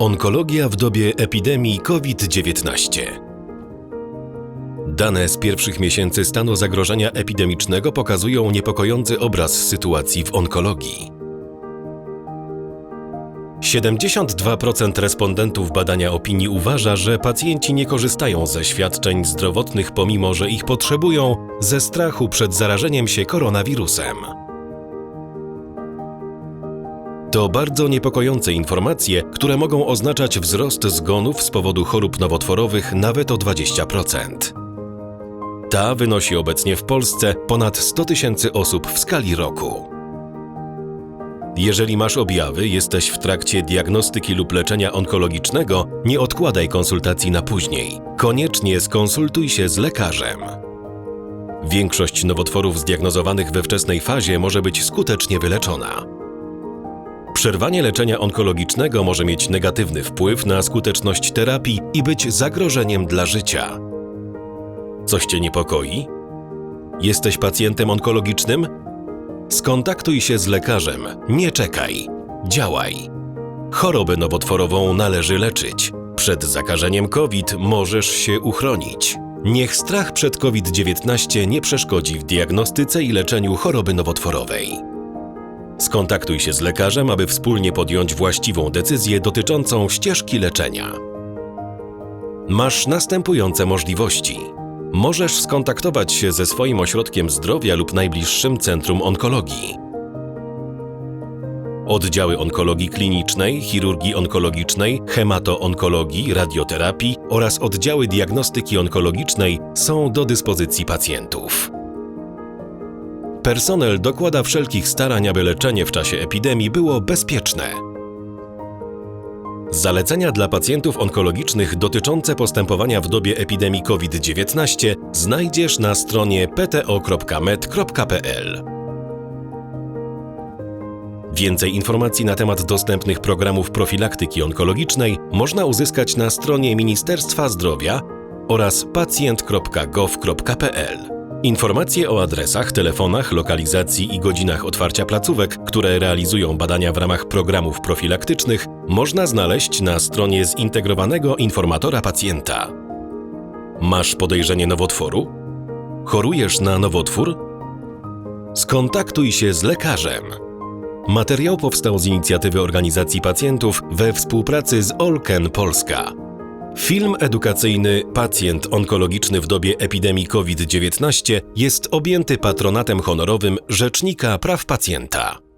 Onkologia w dobie epidemii COVID-19. Dane z pierwszych miesięcy stanu zagrożenia epidemicznego pokazują niepokojący obraz sytuacji w onkologii. 72% respondentów badania opinii uważa, że pacjenci nie korzystają ze świadczeń zdrowotnych, pomimo że ich potrzebują, ze strachu przed zarażeniem się koronawirusem. To bardzo niepokojące informacje, które mogą oznaczać wzrost zgonów z powodu chorób nowotworowych nawet o 20%. Ta wynosi obecnie w Polsce ponad 100 tysięcy osób w skali roku. Jeżeli masz objawy, jesteś w trakcie diagnostyki lub leczenia onkologicznego, nie odkładaj konsultacji na później. Koniecznie skonsultuj się z lekarzem. Większość nowotworów zdiagnozowanych we wczesnej fazie może być skutecznie wyleczona. Przerwanie leczenia onkologicznego może mieć negatywny wpływ na skuteczność terapii i być zagrożeniem dla życia. Coś Cię niepokoi? Jesteś pacjentem onkologicznym? Skontaktuj się z lekarzem, nie czekaj, działaj. Chorobę nowotworową należy leczyć. Przed zakażeniem COVID możesz się uchronić. Niech strach przed COVID-19 nie przeszkodzi w diagnostyce i leczeniu choroby nowotworowej. Skontaktuj się z lekarzem, aby wspólnie podjąć właściwą decyzję dotyczącą ścieżki leczenia. Masz następujące możliwości. Możesz skontaktować się ze swoim ośrodkiem zdrowia lub najbliższym centrum onkologii. Oddziały onkologii klinicznej, chirurgii onkologicznej, hemato-onkologii, radioterapii oraz oddziały diagnostyki onkologicznej są do dyspozycji pacjentów. Personel dokłada wszelkich starań, aby leczenie w czasie epidemii było bezpieczne. Zalecenia dla pacjentów onkologicznych dotyczące postępowania w dobie epidemii COVID-19 znajdziesz na stronie pto.med.pl. Więcej informacji na temat dostępnych programów profilaktyki onkologicznej można uzyskać na stronie Ministerstwa Zdrowia oraz pacjent.gov.pl. Informacje o adresach, telefonach, lokalizacji i godzinach otwarcia placówek, które realizują badania w ramach programów profilaktycznych, można znaleźć na stronie zintegrowanego informatora pacjenta. Masz podejrzenie nowotworu? Chorujesz na nowotwór? Skontaktuj się z lekarzem. Materiał powstał z inicjatywy organizacji pacjentów we współpracy z Olken Polska. Film edukacyjny Pacjent onkologiczny w dobie epidemii COVID-19 jest objęty patronatem honorowym Rzecznika Praw Pacjenta.